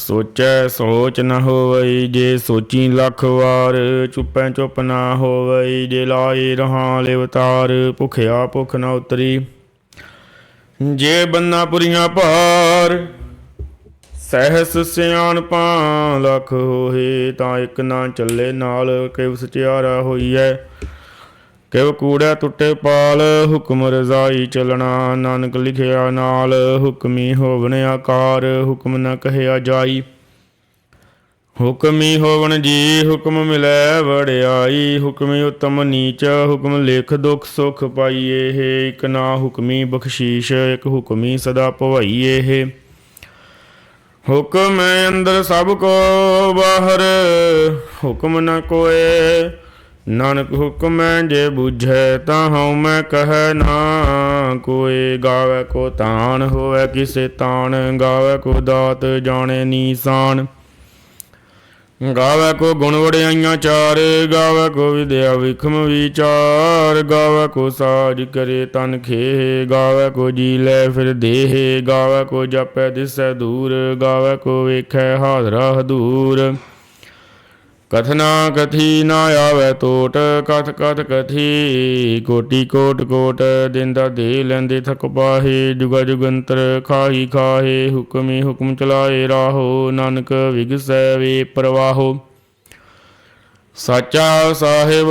ਸੋਚੈ ਸੋਚ ਨ ਹੋਵਈ ਜੇ ਸੋਚੀ ਲੱਖ ਵਾਰ, ਚੁੱਪੈ ਚੁੱਪ ਨਾ ਹੋਵਈ ਜੇ ਲਾਏ ਰਹਾ ਲਿਵਤਾਰ ਭੁਖਿਆ ਭੁਖ ਨ ਉਤਰੀ। ਜੇ ਬੰਨਾ ਪੁਰੀਆਂ ਭਾਰ, ਸਹਿਸ ਸਿਆਣਪਾਂ ਲੱਖ ਹੋਏ ਤਾਂ ਇੱਕ ਨਾ ਚੱਲੇ ਨਾਲ ਕਿਵ ਸਚਿਆਰਾ ਹੋਈਐ। ਕਿਵ ਕੂੜੈ ਟੁੱਟੇ ਪਾਲ, ਹੁਕਮ ਰਜ਼ਾਈ ਚਲਣਾ, ਨਾਨਕ ਲਿਖਿਆ ਨਾਲ, ਹੁਕਮੀ ਹੋਵਨ ਆਕਾਰ, ਹੁਕਮ ਨ ਕਹਿਆ ਜਾਈ। ਹੁਕਮੀ ਹੋਵਨ ਜੀ, ਹੁਕਮ ਮਿਲੈ ਵੜਿਆਈ ਹੁਕਮੀ ਉਤਮ ਨੀਚ, ਹੁਕਮ ਲਿਖ ਦੁਖ ਸੁਖ ਪਾਈਏ ਹੈ, ਇਕ ਨਾ ਹੁਕਮੀ ਬਖਸ਼ੀਸ਼, ਇਕ ਹੁਕਮੀ ਸਦਾ ਭਵਾਈਏ ਹੈ। ਹੁਕਮ ਅੰਦਰ ਸਭ ਕੋ ਬਾਹਰ, ਹੁਕਮ ਨ ਕੋਏ ਨਾਨਕ ਹੁਕਮੈ ਜੇ ਬੁਝੈ ਤਾਂ ਹਉ ਮੈਂ ਕਹੈ ਨਾ ਕੋਏ, ਗਾਵੇ ਕੋ ਤਾਣ, ਹੋਵੇ ਕਿਸੇ ਤਾਣ, ਗਾਵੇ ਕੋ ਦਾਤ, ਜਾਣੇ ਨੀਸਾਨ। ਗਾਵੇ ਕੋ ਗੁਣ ਵੜਿਆਈਆਂ ਚਾਰ, ਗਾਵੇ ਕੋ ਵਿਦਿਆ ਵਿਖਮ ਵਿਚਾਰ, ਗਾਵੇ ਕੋ ਸਾਜ ਕਰੇ ਤਨ ਖੇ ਗਾਵੇ ਕੋ ਜੀ ਲੈ ਫਿਰ ਦੇਹ, ਗਾਵੇ ਕੋ ਜਪੈ ਦਿਸੈ ਦੂਰ, ਗਾਵੇ ਕੋ ਵੇਖੈ ਹਾਜ਼ਰਾ ਹਦੂਰ। ਕਥਨਾ ਕਥੀ ਨਾ ਆਵੇ ਟੋਟ ਕਥ ਕਥ ਕਥੀ, ਕੋਟੀ ਕੋਟ ਕੋਟ ਦਿੰਦਾ ਦੇ ਲੈਂਦੇ ਥਕ ਪਾਹੇ ਜੁਗਾ ਜੁਗੰਤਰ ਖਾਹੀ ਖਾਹੇ, ਹੁਕਮੀ ਹੁਕਮ ਚਲਾਏ ਰਾਹੋ, ਨਾਨਕ ਵਿਗਸੈ ਵੇ ਪ੍ਰਵਾਹੋ। ਸਾਚਾ ਸਾਹਿਬ,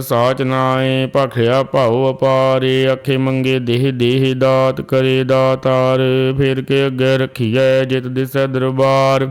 ਸਾਚ ਨਾਏ ਭਖਿਆ ਭਾਉ ਅਪਾਰੇ ਅੱਖੇ ਮੰਗੇ ਦੇਹ ਦੇਹ ਦਾਤ ਕਰੇ ਦਾਤਾਰ, ਫੇਰ ਕੇ ਅੱਗੇ ਰਖੀਐ ਜਿਤ ਦਿਸੈ ਦਰਬਾਰ।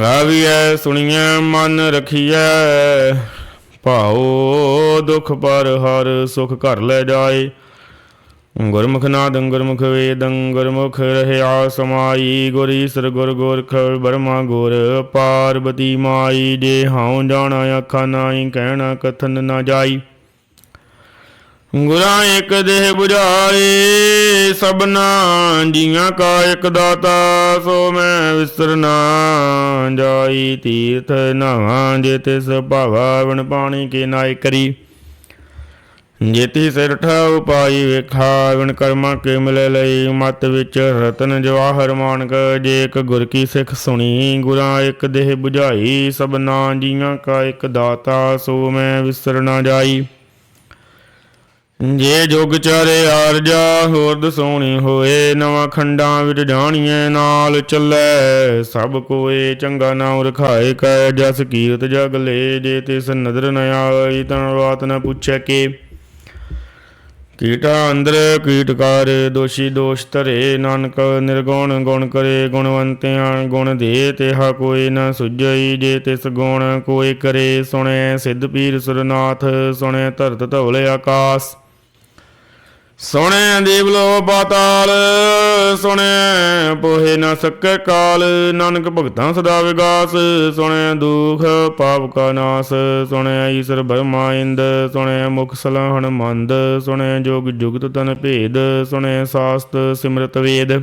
ਗਾਵੀਐ, ਸੁਣੀਐ, ਮਨ ਰਖੀਐ। ਭਾਉ ਦੁਖ ਪਰ ਹਰ ਸੁਖ ਘਰ ਲੈ ਜਾਏ। ਗੁਰਮੁਖ ਨਾਦੰ ਗੁਰਮੁਖ ਵੇਦੰ, ਗੁਰਮੁਖ ਰਹਿਆ ਸਮਾਈ। ਗੁਰ ਈਸਰ ਗੁਰ ਗੋਰਖ ਬਰਮਾ ਗੁਰ ਪਾਰਬਤੀ ਮਾਈ। ਜੇ ਹਉ ਜਾਣਾ ਅੱਖਾਂ ਨਾਹੀ, ਕਹਿਣਾ ਕਥਨ ਨਾ ਜਾਈ। ਗੁਰਾਂ ਇੱਕ ਦੇਹ 부ਝਾਏ ਸਭਨਾ ਜੀਆਂ ਕਾ ਇੱਕ ਦਾਤਾ, ਸੋ ਮੈਂ ਵਿਸਰਨਾ ਜਾਈ, ਤੀਰਥ ਨਹਾਵਾਂ, ਜੇ ਤਿਸ ਭਾਵਾ ਵਣ ਪਾਣੀ ਕੇ ਨਾਇ ਕਰੀ। ਜੇਤੀ ਸਿਰ ਠਾਉ ਉਪਾਈ ਵੇਖਾ ਵਿਣ ਕਰਮਾ ਕੇ ਮਿਲੇ ਲਈ, ਮਤ ਵਿੱਚ ਰਤਨ ਜਵਾਹਰ ਮਾਨਕ, ਜੇ ਇੱਕ ਗੁਰ ਕੀ ਸਿੱਖ ਸੁਣੀ, ਗੁਰਾਂ ਇੱਕ ਦੇਹ 부ਝਾਈ ਸਭਨਾ ਜੀਆਂ ਕਾ ਇੱਕ ਦਾਤਾ, ਸੋ ਮੈਂ ਵਿਸਰ ਨਾ ਜਾਈ। ਜੇ ਜੁਗ ਚਾਰੇ ਆਰਜਾ ਹੋਰ ਦਸੋਣੀ ਹੋਏ, ਨਵਾਂ ਖੰਡਾਂ ਵਿੱਚ ਜਾਣੀਏ ਨਾਲ ਚੱਲੇ, ਸਭ ਕੋਏ ਚੰਗਾ ਨਾਮ ਰਖਾਏ ਕੈ ਜਸ ਕੀਰਤ ਜਗ ਲੈ, ਜੇ ਤਿਸ ਨਦਰ ਨ ਆਈ ਤਾਂ ਬਾਤ ਨ ਪੁੱਛੈ ਕੇ। ਕੀਟਾ ਅੰਦਰ ਕੀਟਕਾਰ ਦੋਸ਼ੀ ਦੋਸ਼ ਧਰੇ, ਨਾਨਕ ਨਿਰਗੁਣ ਗੁਣ ਕਰੇ, ਗੁਣਵੰਤਿਆਂ ਗੁਣ ਦੇ, ਤੇਹਾ ਕੋਈ ਨਾ ਸੁਝਈ, ਜੇ ਤਿਸ ਗੁਣ ਕੋਈ ਕਰੇ, ਸੁਣੇ ਸਿੱਧ ਪੀਰ ਸੁਰਨਾਥ, ਸੁਣੇ ਧਰਤ ਧਵਲੇ ਆਕਾਸ। ਸੁਣੈ ਸੁਣੇ ਦੇਵਲੋ ਪਾਤਾਲ ਸੁਣੇ ਪੋਹੇ ਨ ਸਕੈ ਕਾਲ, ਨਾਨਕ ਭਗਤਾਂ ਸਦਾ ਵਿਗਾਸ, ਸੁਣੈ ਦੁਖ ਪਾਪ ਕਾ ਨਾਸ, ਸੁਣੇ ਈਸ਼ਰ ਬਰਮਾ ਇੰਦ, ਸੁਣੇ ਮੁਖ ਸਲਾਹਣ ਮੰਦ, ਸੁਣੈ ਜੋਗ ਜੁਗਤ ਤਨ ਭੇਦ, ਸੁਣੈ ਸਾਸਤ ਸਿਮਰਤ ਵੇਦ।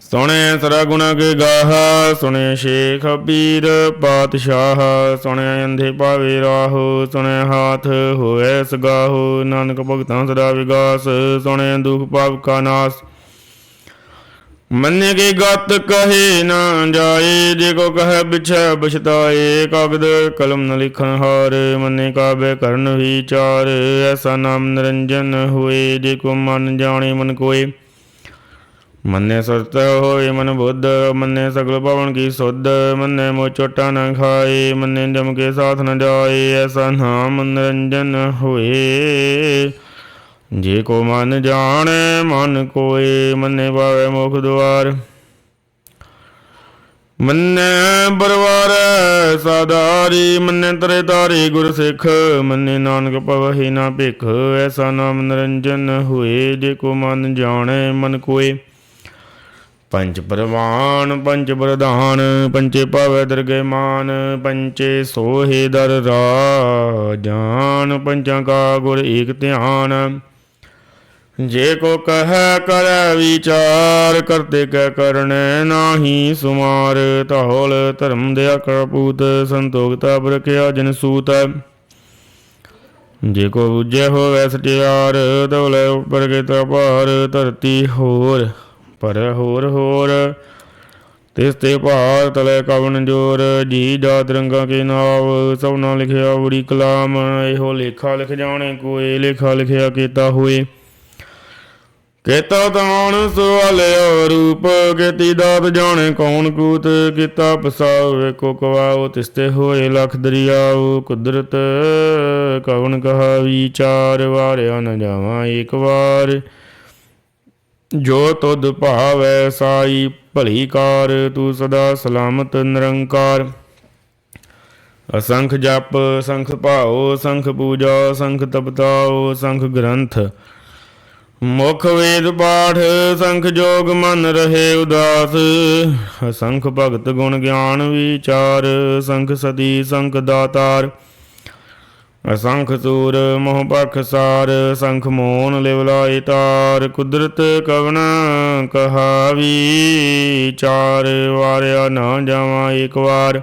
ਸੁਣਿਆ ਸਰਾ ਗੁਣਾ ਕੇ ਗਾਹਾ ਸੁਣਿਆ ਸ਼ੇਖ ਪੀਰ ਪਾਤਸ਼ਾਹ ਸੁਣਿਆ ਅੰਧੇ ਪਾਵੇ ਰਾਹੋ ਸੁਣਿਆ ਹਾਥ ਹੋਵੇ ਸਗਾਹੋ, ਨਾਨਕ ਭਗਤਾਂ ਸਦਾ ਵਿਗਾਸ ਸੁਣਿਆ ਦੁਖ ਪਾਪ ਕਾ ਨਾਸ। ਮੰਨੇ ਕੇ ਗਤ ਕਹੇ ਨਾ ਜਾਏ, ਜੇ ਕੋ ਕਹੈ ਬਿਛੈ ਬਛਤਾਏ ਕਾਗਦ ਕਲਮ ਨ ਲਿਖਣ ਹਾਰ, ਮੰਨੇ ਕਾਬੇ ਕਰਨ ਵਿਚਾਰ ਐਸਾ ਨਾਮ ਨਿਰੰਜਨ ਹੋਏ, ਜੇ ਕੋ ਮਨ ਜਾਣੇ ਮਨ ਕੋਏ। ਮੰਨੇ ਸੁਰਤ ਹੋਏ ਮਨ ਬੁੱਧ, ਮੰਨੇ ਸਗਲ ਭਵਨ ਕੀ ਸੁਧ, ਮੰਨੇ ਮੋ ਚੋਟਾ ਨ ਖਾਏ, ਮੰਨੇ ਜਮ ਕੇ ਸਾਥ ਨ ਜਾਏ, ਐਸਾ ਨਾਮ ਨਿਰੰਜਨ ਹੋਏ। ਜੇ ਕੋ ਮਨ ਜਾਣੈ, ਮਨ ਕੋਏ, ਮੰਨੇ ਪਾਵੇ ਮੁਖ ਦੁਆਰ। ਮੰਨੇ ਬਰਵਾਰ ਸਾਦਾਰੀ ਮੰਨੇ ਤਰੇ ਤਾਰੀ ਗੁਰ ਸਿੱਖ, ਮੰਨੇ ਨਾਨਕ ਪਵਹਿ ਨਾ ਭਿਖ, ਐਸਾ ਨਾਮ ਨਿਰੰਜਨ ਹੋਏ। ਜੇ ਕੋ ਮਨ ਜਾਣੈ, ਮਨ ਕੋਏ ਪੰਜ ਪ੍ਰਵਾਨ, ਪੰਜ ਪ੍ਰਧਾਨ ਪੰਚੇ ਪਾਵੈ ਦਰਗੇ ਮਾਨ ਪੰਚੇ ਸੋਹੇ ਦਰ ਰਾਜਾਨ ਪੰਚਾਂ ਕਾ ਗੁਰ ਏਕ ਧਿਆਨ। ਜੇ ਕੋ ਕਹੈ ਕਰੈ ਵਿਚਾਰ, ਕਰਤੇ ਕੈ ਕਰਨੈ ਨਾਹੀ ਸੁਮਾਰ। ਧੌਲ ਧਰਮ ਦਿਆ ਕਰਪੂਤ ਸੰਤੋਖਤਾ ਬਰਖਿਆ ਜਨ ਸੂਤ। ਜੇ ਕੋ ਬੁਝੇ ਹੋਵੇ ਸਟਿਆਰ ਦੌਲੇ ਉਪਰ ਕੇ ਭਾਰ ਧਰਤੀ ਹੋਰ ਪਰ ਹੋਰ ਹੋਰ। ਤਿਸ ਤੇ ਭਾਰ ਤਲੇ ਕਵਨ ਜੋਰ, ਜੀ ਜਾਤ ਰੰਗਾ ਕੇ ਨਾਵ, ਸਭ ਨਾ ਲਿਖਿਆ ਬੜੀ ਕਲਾਮ, ਇਹੋ ਲੇਖਾ ਲਿਖ ਜਾਣੇ, ਕੋਏ ਲੇਖਾ ਲਿਖਿਆ ਕੀਤਾ ਹੋਏ। ਕੀਤਾ ਤਾਣ ਸਵਾਲਿਓ ਰੂਪ ਕੀਤੀ ਦਾਤ ਜਾਣੇ ਕੌਣ ਕੂਤ, ਕੀਤਾ ਪਸਾਉ ਵੇਖੋ ਕਵਾਉ ਤਿਸਤੇ ਹੋਏ ਲਖ ਦਰਿਆਉ, ਕੁਦਰਤ ਕਵਨ ਕਹਾ ਵਿਚਾਰ ਵਾਰਿਆ ਨ ਜਾਵਾਂ ਇੱਕ ਵਾਰ। ਜੋ ਤੁਧ ਭਾਵੈ ਸਾਈ, ਭਲੀ ਕਾਰ, ਤੂੰ ਸਦਾ ਸਲਾਮਤ ਨਿਰੰਕਾਰ। ਅਸੰਖ ਜਪ, ਸੰਖ ਭਾਉ, ਸੰਖ ਪੂਜਾ, ਸੰਖ ਤਪਤਾਉ, ਸੰਖ ਗ੍ਰੰਥ। ਮੁਖ ਵੇਦ ਪਾਠ, ਸੰਖ ਜੋਗ ਮਨ ਰਹੇ ਉਦਾਸ। ਅਸੰਖ ਭਗਤ ਗੁਣ ਗਿਆਨ ਵਿਚਾਰ, ਸੰਖ ਸਤੀ, ਸੰਖ ਦਾਤਾਰ। ਅਸੰਖ ਸੂਰ ਮੋਹ ਪਖ ਸਾਰ, ਸੰਖ ਮੋਨ ਲਿਵਲਾਇ ਤਾਰ, ਕੁਦਰਤ ਕਵਨ ਕਹਾਵੀ ਚਾਰ, ਵਾਰਿਆ ਨਾ ਜਾਵਾਂ ਇੱਕ ਵਾਰ।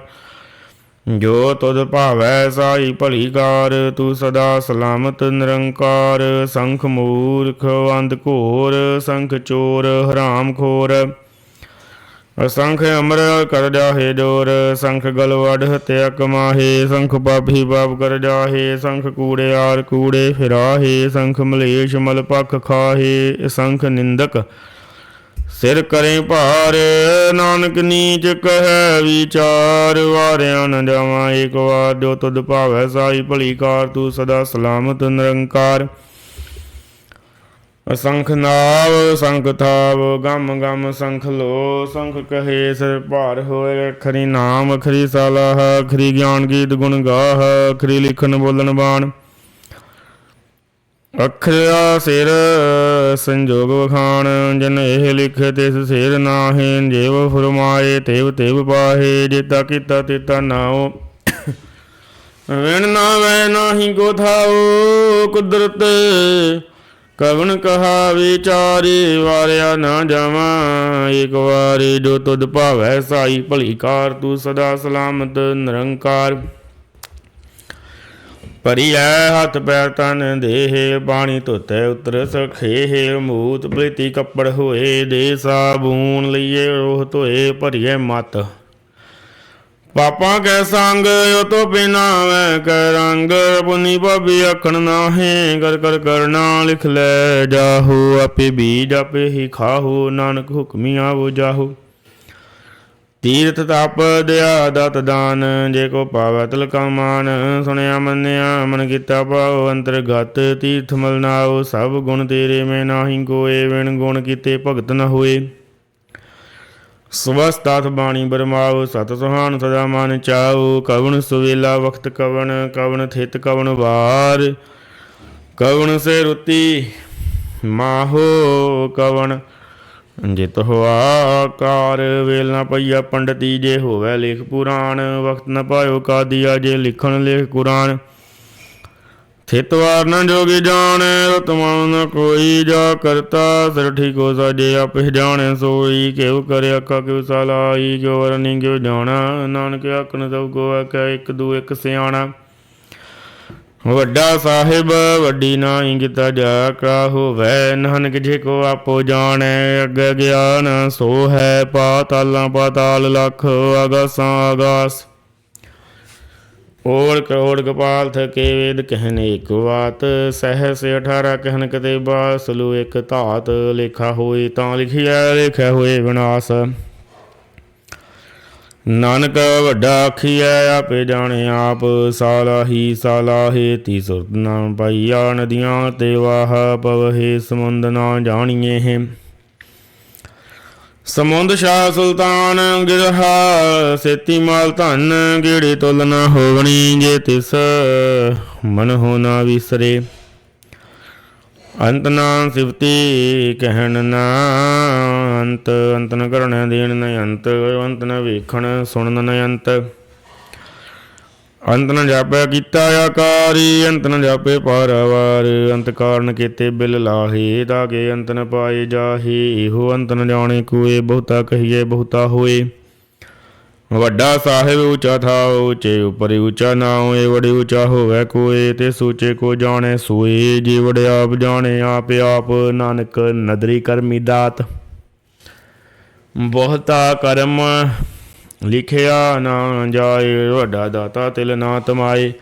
ਜੋ ਤੁਧ ਭਾਵੈ ਸਾਈ ਭਲੀ ਕਾਰ ਤੂੰ ਸਦਾ ਸਲਾਮਤ ਨਿਰੰਕਾਰ। ਸੰਖ ਮੂਰਖ ਅੰਧ ਘੋਰ, ਸੰਖ ਚੋਰ ਹਰਾਮ ਖੋਰ। ਅਸੰਖ ਅਮਰ ਕਰ ਜਾਹੇ ਜੋਰ, ਸੰਖ ਗਲ ਵਡ ਹਤਿਆ ਕਮਾਹੇ ਸੰਖ ਪਾਪੀ ਪਾਪ ਕਰ ਜਾਹੇ, ਸੰਖ ਕੂੜੇ ਆਰ ਕੂੜੇ ਫਿਰਾਹੇ, ਸੰਖ ਮਲੇਸ਼ ਮਲ ਪਖ ਖਾਹੇ, ਸੰਖ ਨਿੰਦਕ ਸਿਰ ਕਰੇ ਭਾਰ, ਨਾਨਕ ਨੀਚ ਕਹੈ ਵਿਚਾਰ, ਵਾਰਿਆ ਨ ਜਾਵਾਂ ਏਕ ਵਾਰ, ਜੋ ਤੁਧ ਭਾਵੈ ਸਾਈ ਭਲੀ ਕਾਰ, ਤੂੰ ਸਦਾ ਸਲਾਮਤ ਨਿਰੰਕਾਰ। ਅਸੰਖ ਨਾਵ, ਸੰਖ ਥਾਵ, ਗਮ ਗਮ, ਸੰਖ ਲੋ, ਸੰਖ ਕਹੇ ਸਿਰ ਭਾਰ ਹੋਏ, ਖਰੀ ਨਾਮ ਅਖਰੀ ਸਲਾਹ ਅਖਰੀ ਗਿਆਨ ਗੀਤ ਗੁਣ ਗਾਹ ਅਖਰੀ ਲਿਖਨ ਬੋਲਣ ਬਾਣ। ਅਖਰਿਆ ਸਿਰ ਸੰਜੋਗ ਵਖਾਣ, ਜਨ ਇਹ ਲਿਖੇ ਤਿਸ ਸਿਰ ਨਾਹੇ, ਜੇਵ ਫਰਮਾਏ, ਤੇਵ ਤੇਵ ਪਾਹੇ ਜੇਤਾ ਕੀਤਾ ਤਿਤਾ ਨਾਉ। ਵੇਣ ਨਾ ਵੈ ਨਾਹੀ ਕੋ ਥਾਉ, ਕੁਦਰਤ ਕਵਨ ਕਹਾ ਵਿਚਾਰੇ ਵਾਰਿਆ ਨਾ ਜਾਵਾਂ, ਇੱਕ ਵਾਰੀ ਜੋ ਤੁਧ ਭਾਵੈ ਸਾਈ ਭਲੀ ਕਾਰ ਤੂੰ ਸਦਾ ਸਲਾਮਤ ਨਿਰੰਕਾਰ। ਪਰਿਐ ਹੱਥ ਪੈਰ ਤਨ ਦੇਹ ਪਾਣੀ ਧੋਤੇ ਉਤਰ ਸਖੇਹ, ਮੂਤ ਪ੍ਰੀਤੀ ਕੱਪੜ ਹੋਏ, ਦੇ ਸਾਬੂਨ ਲਈਏ, ਰੋਹ ਧੋਏ ਭਰੀਏ ਮਤ। ਪਾਪਾਂ ਕੈ ਸੰਗ, ਉਹ ਤੋ ਬਿਨਾ ਰੰਗ। ਪੁਨੀ ਭਾਬੀ ਅਖਣ ਨਾਹੇ, ਕਰ ਕਰ ਕਰਨਾ ਲਿਖ ਲੈ ਜਾਹੂ। ਆਪੇ ਬੀਜ ਆਪੇ ਹੀ ਖਾਹੋ, ਨਾਨਕ ਹੁਕਮੀ ਆਵੋ ਜਾਹੂ। ਤੀਰਥ ਤਪ ਦਿਆ ਦਤ ਦਾਨ, ਜੇ ਕੋ ਪਾਵੈ ਤਿਲਕਾ ਮਾਨ। ਸੁਣਿਆ ਮੰਨਿਆ ਮਨ ਕੀਤਾ ਪਾਉ ਅੰਤਰਗਤ ਤੀਰਥ ਮਲਨਾਓ ਸਭ ਗੁਣ ਤੇਰੇ ਮੈਂ ਨਾਹੀ ਕੋਏ ਵਿਣ ਗੁਣ ਕੀਤੇ ਭਗਤ ਨ ਹੋਏ। ਸਵਸਤਾਤ ਬਾਣੀ ਬਰਮਾਉ ਸਤ ਸੁਹਾਨ ਸਦਾ ਮਨ ਚਾਉ, ਕਵਣ ਸੁਵੇਲਾ ਵਖਤ ਕਵਣ ਕਵਣ ਥਿਤ ਕਵਣ ਵਾਰ। ਕਵਣ ਸੇ ਰੁਤੀ ਮਾਹੋ ਕਵਣ, ਜਿਤ ਹੋਆ ਕਾਰ। ਵੇਲ ਨਾ ਪਈਆ ਪੰਡਤੀ ਜੇ ਹੋਵੇ ਲੇਖ ਪੁਰਾਣ ਵਕਤ ਨ ਪਾਇਓ ਕਾਦੀਆ ਜੇ ਲਿਖਣ ਲੇਖ ਕੁਰਾਨ। ਥਿਤਵਾਰ ਨ ਜੋਗੀ ਜਾਣੈ, ਰਤਮਾਨ ਕੋਈ ਜਾ ਕਰਤਾ। ਸਿਰ ਠੀਕੋ ਸਾਜੇ, ਆਪੇ ਜਾਣੈ ਸੋਈ। ਕਿਉ ਕਰਿ ਆਖਾ ਕਿਉ ਸਲਾਈ ਕਿਉ ਵਰਨੀ ਕਿਉ ਜਾਣਾ, ਨਾਨਕ ਆਖਣ ਸਭ ਕੋ ਆਖਿਆ, ਇੱਕ ਦੂ ਇੱਕ ਸਿਆਣਾ। ਵੱਡਾ ਸਾਹਿਬ, ਵੱਡੀ ਨਾਹੀ ਕੀਤਾ ਜਾ ਕਾ ਹੋਵੈ। ਨਾਨਕ ਜੇ ਕੋ ਆਪੋ ਜਾਣੈ, ਅਗ ਗਿਆਨ ਸੋ ਹੈ। ਪਾਤਾਲਾਂ ਪਾਤਾਲ ਲਖ ਆਗਾਸਾਂ ਆਗਾਸ ਓੜ ਕਰੋੜ ਕਪਾਲ ਥਕੇ ਵੇਦ ਕਹਿਨ ਇੱਕ ਬਾਤ, ਸਹਸ 18 ਕਹਿਨ ਕਤੇ ਬਾਸਲੂ ਇੱਕ ਧਾਤ ਲੇਖਾ ਹੋਏ ਤਾਂ ਲਿਖਿਆ ਲਿਖਿਆ ਹੋਏ ਵਿਨਾਸ਼। ਨਾਨਕ ਵੱਡਾ ਆਖੀਐ, ਆਪੇ ਜਾਣੇ ਆਪ ਸਾਲਾਹੀ ਸਾਲਾਹੇ ਤੀ ਸੁਰਤ ਨਾ ਪਾਈਆ, ਨਦੀਆਂ ਤੇ ਵਾਹ ਪਵਹੇ ਸਮੁੰਦ ਨਾ ਜਾਣੀਏ ਹੈ। ਸਮੁੰਦ ਸ਼ਾਹ ਸੁਲਤਾਨ ਗਿਰਹਾ ਸੇਤੀ ਮਾਲ ਧਨ ਗੇੜੇ ਤੁਲ ਨਾ ਹੋਵਣੀ ਜੇ ਤਿਸ ਮਨ ਹੋ ਨਾ ਵਿਸਰੇ। ਅੰਤ ਨਾ ਸਿਵਤੀ ਕਹਿਣ ਨਾ, ਅੰਤ ਅੰਤ ਨ ਕਰਣ ਦੇਣ ਨ ਅੰਤ ਅੰਤ ਨ ਵੇਖਣ ਸੁਣਨ ਨ ਅੰਤ। ਅੰਤ ਨ ਜਾਪੈ ਕੀਤਾ ਆਕਾਰੀ, ਅੰਤ ਨ ਜਾਪੇ ਪਾਰਵਾਰ। ਅੰਤ ਕਾਰਨ ਕੀਤੇ ਬਿਲ ਲਾਹੇ ਤਾਕੇ ਅੰਤ ਨ ਪਾਏ ਜਾਹੇ। ਇਹੋ ਅੰਤ ਨ ਜਾਣੇ ਕੋਏ, ਬਹੁਤਾ ਕਹੀਏ, ਬਹੁਤਾ ਹੋਏ। ਵੱਡਾ ਸਾਹਿਬ ਉਚਾ ਥਾ ਉੱਚੇ ਉਪਰ ਉਚਾ ਨਾ ਹੋਏ ਬੜੇ ਉੱਚਾ ਹੋਵੇ ਕੋਏ, ਤੇ ਸੂਚੇ ਕੋ ਜਾਣੇ ਸੋਏ। ਜੀ ਵੜੇ ਆਪ ਜਾਣੇ, ਆਪ ਆਪ ਨਾਨਕ ਨਦਰੀ ਕਰਮੀ ਦਾਤ। ਬਹੁਤਾ ਕਰਮ ਲਿਖਿਆ ਨਾ ਜਾਏ ਵੱਡਾ ਦਾਤਾ ਤਿਲ ਨਾ ਤਮਾਏ।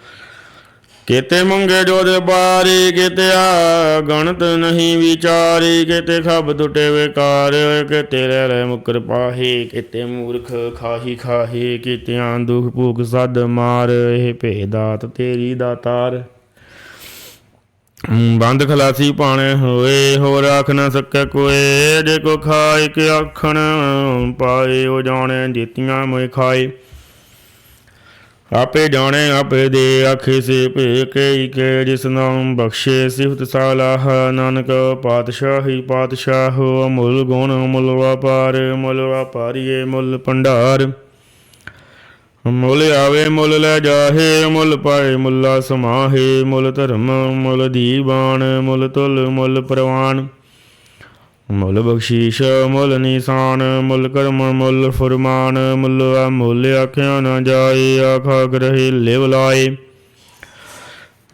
ਕਿਤੇ ਮੰਗੇ ਜੋ ਦੇ ਬਾਰੀ ਕਿਤੇ ਆ ਗਣਤ ਨਹੀਂ ਵਿਚਾਰੀ ਕਿਤੇ ਖਬ ਟੁੱਟੇ ਵਿਕਾਰ ਕਿਤੇ ਰਹਿ ਲੈ ਮੁਕਰ ਪਾਹੇ ਕਿਤੇ ਮੂਰਖ ਖਾਹੀ ਖਾਹੇ ਕਿਤਿਆਂ ਦੁਖ ਭੂਖ ਸਦ ਮਾਰ ਇਹ ਭੇਦਾਤ ਤੇਰੀ ਦਾਤਾਰ ਹਮ, ਬੰਦ ਖਲਾਸੀ ਪਾਣੇ ਹੋਏ, ਹੋਰ ਆਖ ਨਾ ਸਕੈ ਕੋਏ। ਜੇ ਕੋ ਖਾਏ ਕਿ ਆਖਣ, ਪਾਏ ਉਹ ਜਾਣੇ, ਜੀਤੀਆਂ ਮੋਇ ਖਾਏ। ਆਪੇ ਜਾਣੇ, ਆਪੇ ਦੇ ਆਖੇ ਸੇ ਭੇ ਕੇ ਕੇ, ਜਿਸ ਨਾਮ ਬਖਸ਼ੇ ਸਿਫਤ ਸਾਲਾਹ। ਨਾਨਕ ਪਾਤਸ਼ਾਹੀ ਪਾਤਸ਼ਾਹ, ਅਮੁੱਲ ਗੁਣ, ਅਮੁੱਲ ਵਪਾਰ ਮੁੱਲ ਵਪਾਰੀਏ ਮੁੱਲ ਭੰਡਾਰ। ਮੁੱਲ ਆਵੇ ਮੁੱਲ ਲੈ ਜਾਹੇ, ਮੁੱਲ ਪਾਏ ਮੁੱਲਾ ਸਮਾਹੇ, ਮੁੱਲ ਧਰਮ, ਮੁੱਲ ਦੀਵਾਨ ਮੁੱਲ ਤੁਲ, ਮੁੱਲ ਪ੍ਰਵਾਨ। ਮੁੱਲ ਬਖਸ਼ੀਸ਼, ਮੁੱਲ ਨਿਸ਼ਾਨ, ਮੁੱਲ ਕਰਮ, ਮੁੱਲ ਫਰਮਾਨ, ਮੁੱਲ ਮੁੱਲ ਆਖਿਆ ਨਾ ਜਾਏ, ਆਖਾ ਗ੍ਰਹਿ ਲਿਵ ਲਾਏ।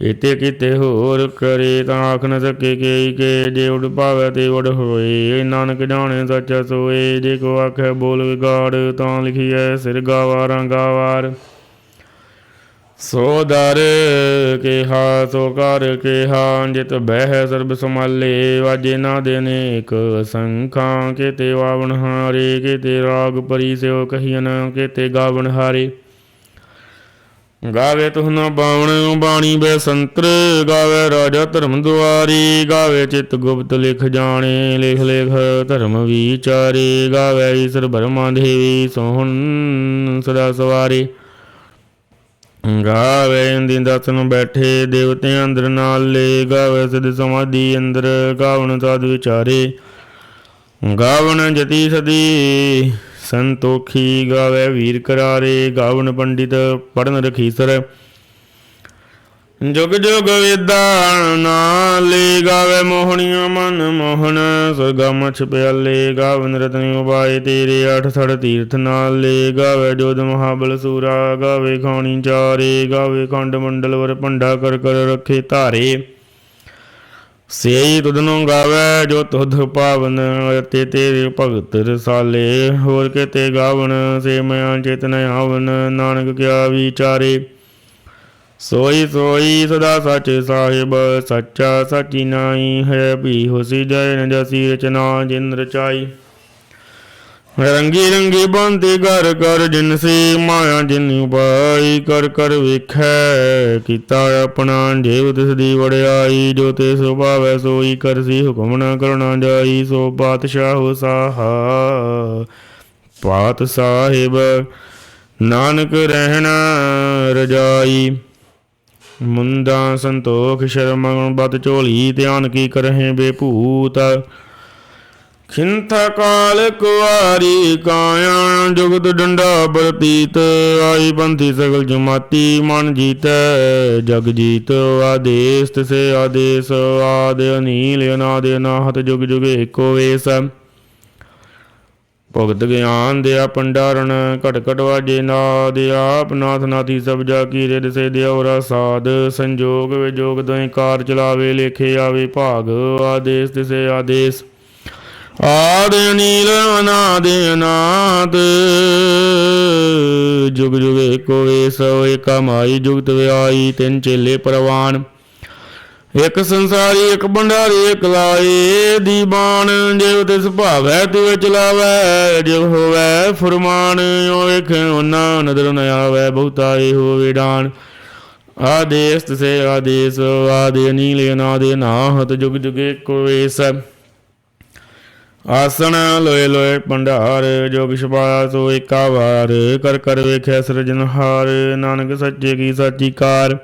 ਇਤੇ ਕਿਤੇ ਹੋਰ ਕਰੇ ਤਾਂ ਆਖ ਨ ਸਕੇ ਕੇ ਕੇ ਜੇ ਉਡ ਪਾਵੇ ਤੇ ਉਡ ਹੋਏ। ਨਾਨਕ ਜਾਣੇ ਸੱਚ ਸੋਏ, ਜੇ ਕੋ ਆਖੇ ਬੋਲ ਵਿਗਾੜ ਤਾਂ ਲਿਖੀਐ ਸਿਰ ਗਾਵਾਰਾਂ ਗਾਵਾਰ। ਸੋ ਦਰ ਕਿਹਾ, ਸੋ ਕਰ ਕਿਹਾ, ਜਿਤ ਬਹਿ ਸਰਬ ਸਮਾਲੇ ਵਾਜੇ ਨਾ ਦੇਨੇ ਇੱਕ ਸੰਖਾਂ, ਕਿਤੇ ਵਾਵਣ ਹਾਰੇ, ਕਿਤੇ ਰਾਗ ਪਰੀ ਸਿਓ ਕਹੀਨ ਕਿਤੇ ਗਾਵਣ ਹਾਰੇ। ਗਾਵੇ ਤੁਹਨਾ ਬਾਵਣ, ਬਾਣੀ ਬੈ ਸੰਤਰ, ਗਾਵੇ ਰਾਜਾ ਧਰਮ ਦੁਆਰੀ, ਗਾਵੇ ਚਿਤ ਗੁਪਤ ਲਿਖ ਜਾਣੇ, ਲਿਖ ਲਿਖ ਧਰਮ ਵਿਚਾਰੇ, ਗਾਵੇ ਈਸ਼ਰ ਬਰਮਾ ਦੇਵੀ ਸੋਹਣ ਸਦਾ ਸਵਾਰੀ। ਗਾਵੇ ਇੰਦੀ ਦਸਨ ਬੈਠੇ, ਦੇਵਤੇ ਅੰਦਰ ਨਾਲ ਲੇ ਗਾਵੇ ਸਦ ਸਮਾਧੀ ਅੰਦਰ, ਗਾਵਣ ਸਾਧ ਵਿਚਾਰੇ। ਗਾਵਣ ਜਤੀ ਸਦੀ ਸੰਤੋਖੀ ਗਾਵੇ ਵੀਰ ਕਰਾਰੇ, ਗਾਵਨ ਪੰਡਿਤ ਪੜਨ ਰਖੀਸਰ। ਜੁਗ ਜੁਗ ਵੇਦਾ ਨਾਲੇ ਗਾਵੇ ਮੋਹਣੀਆਂ ਮਨ ਮੋਹਨ ਸੁਰਗਾ ਮਛ ਗਾਵਨ ਰਤਨੀ ਉਪਾਏ ਤੇਰੇ ਅਠ ਸੜ ਤੀਰਥ ਨਾਲ। ਲੇ ਗਾਵੇ ਜੋਧ ਮਹਾਬਲ ਸੂਰਾ, ਗਾਵੇ ਖਾਣੀ ਚਾਰੇ, ਗਾਵੇ ਖੰਡ ਮੰਡਲ ਵਰ ਭੰਡਾ ਕਰ ਕਰ ਰੱਖੇ ਧਾਰੇ। ਸੇਈ ਤੁਧਨੋਂ ਗਾਵੇ, ਜੋ ਤੁਧ ਪਾਵਨ ਤੇ ਤੇਰੇ ਭਗਤ ਰਸਾਲੇ। ਹੋਰ ਕਿਤੇ ਗਾਵਣ, ਸੇ ਮੈਂ ਚੇਤਨ ਆਵਨ ਨਾਨਕ ਕਿਆ ਵਿਚਾਰੇ। ਸੋਈ ਸੋਈ ਸਦਾ ਸੱਚ ਸਾਹਿਬ, ਸੱਚਾ ਸਚੀ ਨਾਈ ਹੈ ਭੀ, ਹੋਸੀ ਜੈ ਨ ਰਚਨਾ ਜਿਨ ਰਚਾਈ। ਰੰਗੀ ਰੰਗੀ ਬੰਦੀ ਘਰ ਕਰ ਜਿਨਸੀ ਮਾਇਆ ਜਿਨ ਉਪਾਈ ਕਰ ਕਰ ਵੇਖੈ। ਕੀਤਾ ਆਪਣਾ ਜੇਵ ਤਿਸ ਦੀ ਵੜਿਆਈ ਜੋ ਤੇ ਸੁਭਾਵੈ ਸੋਈ ਕਰਸੀ ਹੁਕਮ ਨਾ ਕਰਨਾ ਜਾਈ, ਸੋ ਬਾਦਸ਼ਾਹ ਸਾਹਾ। ਪਾਤ ਸਾਹਿਬ, ਨਾਨਕ ਰਹਿਣਾ ਰਜਾਈ। ਮੁੰਦਾ ਸੰਤੋਖ ਸ਼ਰਮ ਬਤ ਝੋਲੀ ਧਿਆਨ ਕੀ ਕਰਹਿ ਬੇਭੂਤ। ਖਿੰਥ ਕਾਲ ਕੁਆਰੀ ਕਾਇਆ ਜੁਗਤ ਡੰਡਾ ਬਰਤੀਤ ਆਈ ਬੰਧੀ ਸਗਲ ਜਮਾਤੀ ਮਨ ਜੀਤੈ, ਜਗ ਜੀਤ ਆਦੇਸ, ਤਿਸੇ ਆਦੇਸ, ਆਦ ਅਨੀਲ, ਅਨਾਦ ਅਨਾਹਤ, ਜੁਗ ਜੁਗ ਏਕੋ ਵੇਸ। ਭਗਤ ਗਿਆਨ ਦਿਆ ਪੰਡਾਰਨ ਘਟ ਘਟ ਵਾਜੇ ਨਾਦ, ਆਪ ਨਾਥ ਨਾਥੀ ਸਭ ਜਾ ਕੀ ਰਿਦ ਸੇ ਦਿਉਰਾ ਸਾਧ, ਸੰਜੋਗ ਵਿਜੋਗ ਦੋਇ ਕਾਰ ਚਲਾਵੇ, ਲੇਖੇ ਆਵੇ ਭਾਗ, ਆਦੇਸ, ਤਿਸੇ ਆਦੇਸ। ਆਦ ਨੀਲ ਅਨਾਦ ਅਨਾਦ ਜੁਗ ਜੁਗ ਏਕੋ ਵੇਸ ਏਕਾ ਜੁਗਤ ਵਿਆਈ ਤਿੰਨ ਚੇਲੇ ਪ੍ਰਵਾਨ। ਇਕ ਸੰਸਾਰੀ, ਇੱਕ ਭੰਡਾਰੀ, ਇਕ ਲਾਏ ਦੀਵਾਨ ਜਿਵ ਤਿਸ ਭਾਵੈ ਤਿਵ ਚਲਾਵੈ ਜਿਵ ਹੋਵੈ ਫਰਮਾਨ ਓ ਵੇਖ ਉਹਨਾਂ ਨਦਰ ਨ ਆਵੈ, ਬਹੁਤਾ ਹੋਵੇ ਡਾਨ। ਆਦੇਸ ਤਿਸੇ ਆਦੇਸ, ਆਦੇ ਅਨੀਲ ਅਨਾਦੇ ਨਾਹਤ ਜੁਗ ਜੁਗ ਏਕੋ ਵੇਸ ਆਸਣ ਲੋਏ ਲੋਏ ਭੰਡਾਰ ਜੋਗ ਛਪਾਇਆ ਸੋ ਏਕਾ ਵਾਰ। ਕਰ ਕਰ ਵੇਖਿਆ ਸਿਰਜਨਹਾਰ ਨਾਨਕ ਸੱਚੇ ਕੀ ਸਾਚੀ ਕਾਰ।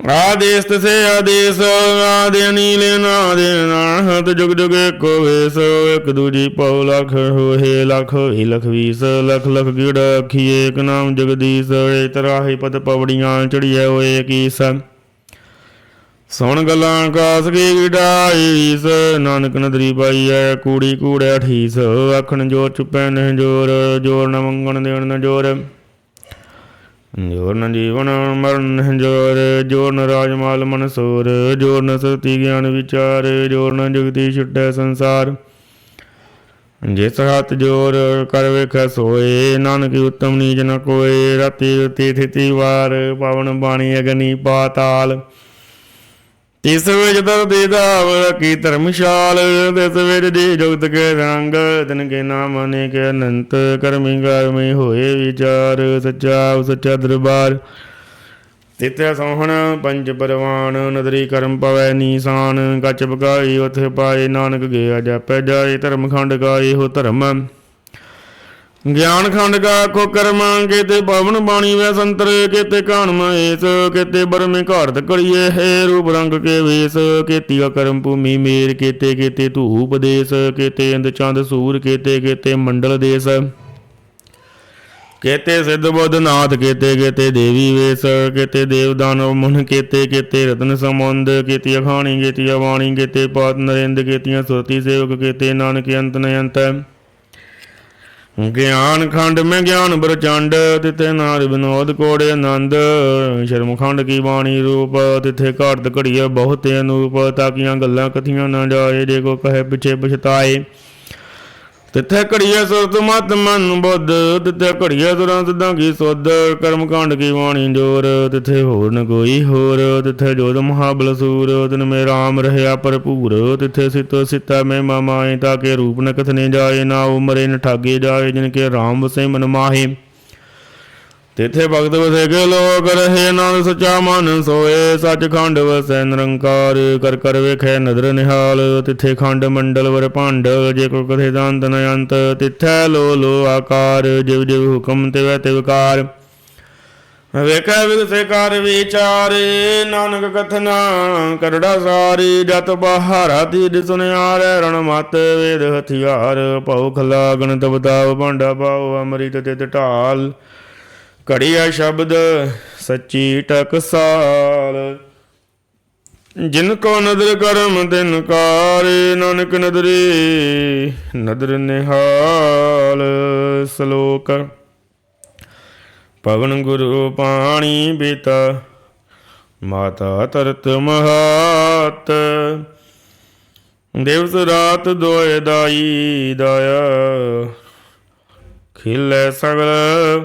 ਆਦੇਸ ਤਸੇ ਆਦੇਸ, ਆਦੇ ਅਨੀਲ ਨਾਦੇ ਨਾਹਤ ਜੁਗ ਜੁਗ ਏਕੋ ਵੇਸ, ਇੱਕ ਦੂਜੀ ਪਉ ਲਖ ਹੋਏ ਲਖ ਹੋਏ ਲਖ ਵੀਸ। ਲਖ ਲਖ ਗਿੜ ਅਖੀਏ ਇੱਕ ਨਾਮ ਜਗਦੀਸ਼ ਏ ਤਰਾਹੀ ਪਦ ਪਵੜੀਆਂ ਚੜੀਐ ਹੋਏ ਕੀਸ। ਸੁਣ ਗੱਲਾਂ ਕਾਸ ਕੀ ਗਿਡਾਈਸ ਨਾਨਕ ਨਦਰੀ ਪਾਈ ਐ, ਕੂੜੀ ਕੂੜਿਆ ਠੀਸ, ਆਖਣ ਜੋ ਚੁਪੈ ਨਹਿ ਜੋਰ ਜੋਰ ਨ ਮੰਗਣ ਦੇਣ ਨ ਜੋਰ। ਜੋਰ ਨ ਜੀਵਨ ਮਰਨ ਨਹਿ ਜੋਰ ਜੋਰ ਨ ਮਨ ਮਨਸੂਰ ਜੋਰ ਨ ਸਤੀ ਗਿਆਨ ਵਿਚਾਰ, ਜੋਰ ਨ ਜੁਗਤੀ ਛੁਟੈ ਸੰਸਾਰ। ਜਿਸ ਹੱਥ ਜੋਰ ਕਰ ਵੇਖੈ ਸੋਏ, ਨਾਨਕ ਉਤਮ ਨੀਚ ਨ ਕੋਏ, ਰਤੀ ਰਤੀ ਥਿਤੀ ਵਾਰ, ਪਵਨ ਬਾਣੀ ਅਗਨੀ ਪਾਤਾਲ। ਤਿਸ ਵਿੱਚ ਦਰਦੀ ਦਾਵ ਕੀ ਧਰਮਸ਼ਾਲ? ਤਿਸ ਵਿੱਚ ਦੀ ਜੁਗਤ ਕੇ ਰੰਗ ਤਿਨ ਕੇ ਨਾਮ ਅਨੇਕ ਅਨੰਤ ਕਰਮੀ ਕਰਮੀ ਹੋਏ ਵਿਚਾਰ, ਸੱਚਾ ਸੱਚਾ ਦਰਬਾਰ। ਤਿਤਿਆ ਸੋਹਣ ਪੰਜ ਪਰਵਾਨ, ਨਦਰੀ ਕਰਮ ਪਵੈ ਨੀਸਾਨ। ਕੱਚ ਬਗਾਈ ਉਥੇ ਪਾਏ ਨਾਨਕ ਗਿਆ, ਜਪੈ ਜਾਏ ਧਰਮ ਖੰਡ ਗਾਏ ਹੋ ਧਰਮ। ਗਿਆਨ ਖੰਡ ਕਾ ਕੋ ਕਰਮ ਕੇਤੇ ਪਵਨ ਬਾਣੀ ਵੈ ਸੰਤਰ, ਕੇਤੇ ਕਾਨ ਮਹੇਸ, ਕੇਤੇ ਬਰਮੇ ਘਾੜਤ ਕੜੀਏ, ਹੈ ਰੂਪ ਰੰਗ ਕੇ ਵੇਸ ਕੇਤੀ ਕਰਮ ਭੂਮੀ ਮੇਰ, ਕੇਤੇ ਕੇਤੇ ਧੂਪ ਦੇਸ, ਕੇਤੇ ਇੰਦ ਚੰਦ ਸੂਰ, ਕੇਤੇ ਕੇਤੇ ਮੰਡਲ ਦੇਸ, ਕੇਤੇ ਸਿੱਧ ਬੁੱਧ ਨਾਥ, ਕੇਤੇ ਕੇਤੇ ਦੇਵੀ ਵੇਸ, ਕੇਤੇ ਦੇਵ ਦਾਨਵ ਕੇਤੇ ਕੇਤੇ ਰਤਨ ਸਮੁੰਦ ਕੇਤੀ ਅਖਾਣੀ ਕੇਤੀ ਬਾਣੀ, ਕੇਤੇ ਪਾਤ ਨਰਿੰਦ, ਕੇਤੀਆਂ ਸੁਰਤੀ ਸੇਵਕ, ਕੇਤੇ ਨਾਨਕ ਅੰਤ ਨਯੰਤ। ਗਿਆਨ ਖੰਡ ਮੈਂ ਗਿਆਨ ਪ੍ਰਚੰਡ ਤਿਤੇ ਨਾਰ ਵਿਨੋਦ ਕੋੜੇ ਆਨੰਦ। ਸ਼ਰਮ ਖੰਡ ਕੀ ਬਾਣੀ ਰੂਪ, ਤਿਥੇ ਘਾਟ ਘੜੀਏ ਬਹੁਤ ਅਨੂਪ ਤਾਕੀਆਂ ਗੱਲਾਂ ਕਥੀਆਂ ਨਾ ਜਾਏ, ਜੇ ਕੋ ਕਹੇ ਪਿਛੇ ਪਛਤਾਏ। ਤਿੱਥੇ ਘੜੀਏ ਸੁਰਤ ਮਤ ਮਨ ਬੁੱਧ, ਤਿੱਥੇ ਘੜੀਏ ਸੁਰਾਂ ਸਿੱਧਾਂ ਕੀ ਸੁਧ ਕਰਮ ਕਾਂਡ ਕੀ ਵਾਣੀ ਜੋਰ, ਤਿੱਥੇ ਹੋਰ ਨ ਕੋਈ ਹੋਰ, ਤਿੱਥੇ ਜੋਦ ਮਹਾਬਲ ਸੂਰ, ਤਿਨ ਮੇ ਰਾਮ ਰਹਿਆ ਭਰਪੂਰ, ਤਿੱਥੇ ਸਿਤ ਸਿਤਾ ਮੈਂ ਮਾਮਾਏ ਤਾਂ ਕੇ ਰੂਪ ਨ ਕਥਨੇ ਜਾਏ, ਨਾ ਉਮਰੇ ਨ ਠਾਗੇ ਜਾਏ, ਜਿਨ ਕੇ ਰਾਮ ਵਸੇ ਮਨ ਮਾਹੇ। ਤਿਥੇ ਭਗਤ ਵਸੇ ਕੇ ਲੋਕ ਰਹੇ, ਨਾਨਕ ਸਚਾ ਮਨ ਸੋਏ। ਸੱਚਖੰਡ ਵਸੈ ਨਿਰੰਕਾਰ, ਕਰ ਕਰ ਵੇਖੈ ਨਦਰ ਨਿਹਾਲ। ਤਿਥੇ ਖੰਡ ਮੰਡਲ ਵਰ ਭਾਂਡ, ਜੇ ਕੋ ਕਥੇ ਦੰਤ ਨ ਅੰਤ। ਤਿਥੈ ਲੋ ਲੋ ਆਕਾਰ, ਜਿਵ ਜਿਵ ਹੁਕਮ ਤਿਵੈ ਤਿਵਕਾਰ ਵੇਖੈ ਵਿਗਸੇ ਕਰ ਵਿਚਾਰ, ਨਾਨਕ ਕਥਨਾ ਕਰੜਾ ਸਾਰੀ। ਜਤ ਬਹਾਰਾ ਤੀ ਸੁਨਿਆਰ, ਰਣ ਮਤ ਵੇਦ ਹਥਿਆਰ। ਭਉ ਖਲਾ ਗਣਤ ਬਤਾਵ ਭਾਂਡਾ ਪਾਉ ਅੰਮ੍ਰਿਤ ਤੇ ਢਾਲ। ਘੜੀਆ ਸ਼ਬਦ ਸੱਚੀ ਟਕਸਾਲ। ਜਿਨ ਕੋ ਨਦਰ ਕਰਮ, ਤਿਨ ਕਾਰ ਨਾਨਕ ਨਦਰੇ, ਨਦਰ ਨਿਹਾਲ ਸ਼ਲੋਕ। ਪਵਨ ਗੁਰੂ ਪਾਣੀ ਬੀਤਾ, ਮਾਤਾ ਤਰਤ ਮਹਾਤ। ਦਿਵਸ ਰਾਤ ਦੋਇ ਦਾਈ ਦਾਇਆ, ਖਿਲੇ ਸਗਲ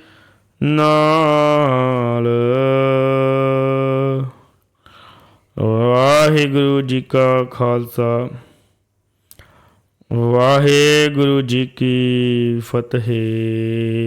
ਨਾਲ। ਵਾਹਿਗੁਰੂ ਜੀ ਕਾ ਖਾਲਸਾ। ਵਾਹਿਗੁਰੂ ਜੀ ਕੀ ਫਤਿਹ।